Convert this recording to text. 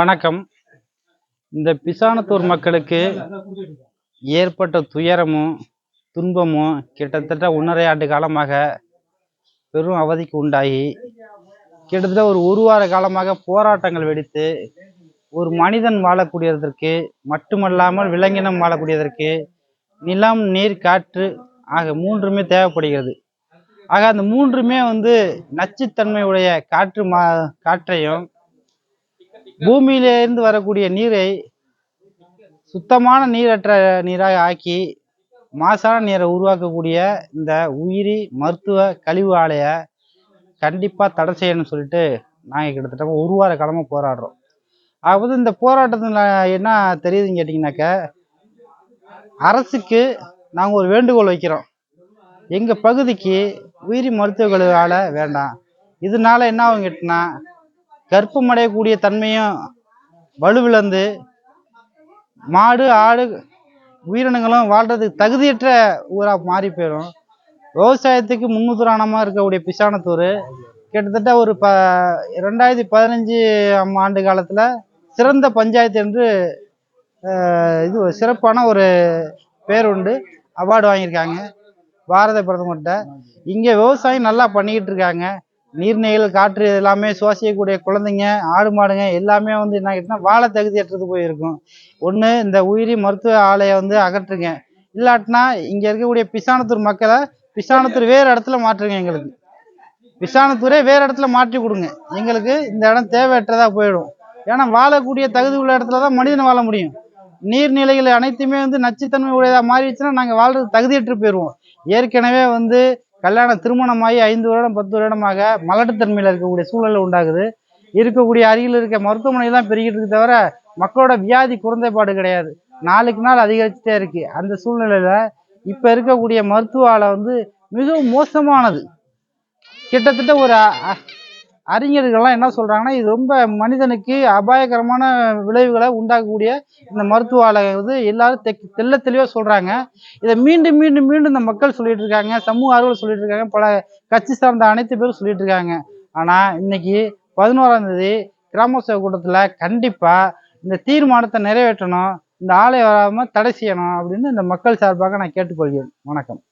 வணக்கம். இந்த பிசானத்தூர் மக்களுக்கு ஏற்பட்ட துயரமும் துன்பமும் கிட்டத்தட்ட ஒன்றரை ஆண்டு காலமாக பெரும் அவதிக்கு உண்டாகி கிட்டத்தட்ட ஒரு ஒரு வார காலமாக போராட்டங்கள் வெடித்து ஒரு மனிதன் வாழக்கூடியதற்கு மட்டுமல்லாமல் விலங்கினம் வாழக்கூடியதற்கு நிலம் நீர் காற்று ஆக மூன்றுமே தேவைப்படுகிறது. ஆக அந்த மூன்றுமே வந்து நச்சுத்தன்மையுடைய காற்று மா காற்றையும் பூமியிலிருந்து வரக்கூடிய நீரை சுத்தமான நீரற்ற நீராக ஆக்கி மாசான நீரை உருவாக்கக்கூடிய இந்த உயிரி மருத்துவ கழிவு ஆலையை கண்டிப்பாக தடை செய்யணும்னு சொல்லிட்டு நாங்கள் கிட்டத்தட்ட ஒரு வார காலமாக போராடுறோம். அதாவது இந்த போராட்டத்தில் என்ன தெரியுதுன்னு கேட்டிங்கனாக்க அரசுக்கு நாங்கள் ஒரு வேண்டுகோள் வைக்கிறோம். எங்கள் பகுதிக்கு உயிரி மருத்துவ கழிவு ஆலை வேண்டாம். இதனால என்ன ஆகும் கேட்டினா கர்ப்பமடையக்கூடிய தன்மையும் வலுவிழந்து மாடு ஆடு உயிரினங்களும் வாழ்றதுக்கு தகுதியற்ற ஊராக மாறி போயிடும். விவசாயத்துக்கு முன்னுதாரணமாக இருக்கக்கூடிய பிசானத்தூர் கிட்டத்தட்ட ஒரு ப ரெண்டாயிரத்தி பதினஞ்சு ஆண்டு காலத்தில் சிறந்த பஞ்சாயத்து என்று இது சிறப்பான ஒரு பேர் உண்டு. அவார்டு வாங்கியிருக்காங்க. பாரத பிரதமர்கிட்ட. இங்கே விவசாயம் நல்லா பண்ணிக்கிட்டு இருக்காங்க. நீர்நிலைகள் காற்று எல்லாமே சுவாசிக்கக்கூடிய குழந்தைங்க ஆடு மாடுங்க எல்லாமே வந்து என்ன ஆகிட்டுனா வாழ தகுதியற்றது போயிருக்கும். ஒன்று இந்த உயிரி மருத்துவ ஆலையை வந்து அகற்றுங்க. இல்லாட்டினா இங்கே இருக்கக்கூடிய பிசானத்தூர் மக்களை பிசானத்தூர் வேறு இடத்துல மாற்றுங்க எங்களுக்கு. பிசானத்தூரே வேறு இடத்துல மாற்றி கொடுங்க. எங்களுக்கு இந்த இடம் தேவையற்றதாக போயிடும். ஏன்னா வாழக்கூடிய தகுதி உள்ள இடத்துல தான் மனிதன் வாழ முடியும். நீர்நிலைகள் அனைத்துமே வந்து நச்சுத்தன்மை உடையதாக மாறிடுச்சுன்னா நாங்கள் வாழ்றது தகுதியற்று போயிடுவோம் ஏற்கனவே வந்து கல்யாணம் திருமணமாகி ஐந்து வருடம் பத்து வருடமாக மலட்டுத்தன்மையில் இருக்கக்கூடிய சூழல் உண்டாகுது. இருக்கக்கூடிய அருகில் இருக்க மருத்துவமனை தான் பெருகிட்டு இருக்கு தவிர மக்களோட வியாதி குறைந்தபாடு கிடையாது. நாளுக்கு நாள் அதிகரிச்சுட்டே இருக்கு. அந்த சூழ்நிலையில இப்போ இருக்கக்கூடிய மருத்துவ ஆலை வந்து மிகவும் மோசமானது. கிட்டத்தட்ட ஒரு அறிஞர்கள்லாம் என்ன சொல்கிறாங்கன்னா இது ரொம்ப மனிதனுக்கு அபாயகரமான விளைவுகளை உண்டாக்கக்கூடிய இந்த மருத்துவ ஆலை வந்து எல்லாரும் தெக்- தெல்ல தெளிவாக சொல்கிறாங்க இதை மீண்டும் மீண்டும் மீண்டும் இந்த மக்கள் சொல்லிட்டு இருக்காங்க சமூக ஆர்வலர் சொல்லிட்டு இருக்காங்க பல கட்சி சார்ந்த அனைத்து பேரும் சொல்லிட்டு இருக்காங்க. ஆனால் இன்னைக்கு பதினோராம் தேதி கிராம சபை கூட்டத்துல இந்த தீர்மானத்தை நிறைவேற்றணும் இந்த ஆலை வராமல் தடை செய்யணும் அப்படின்னு இந்த மக்கள் சார்பாக நான் கேட்டுக்கொள்கிறேன். வணக்கம்.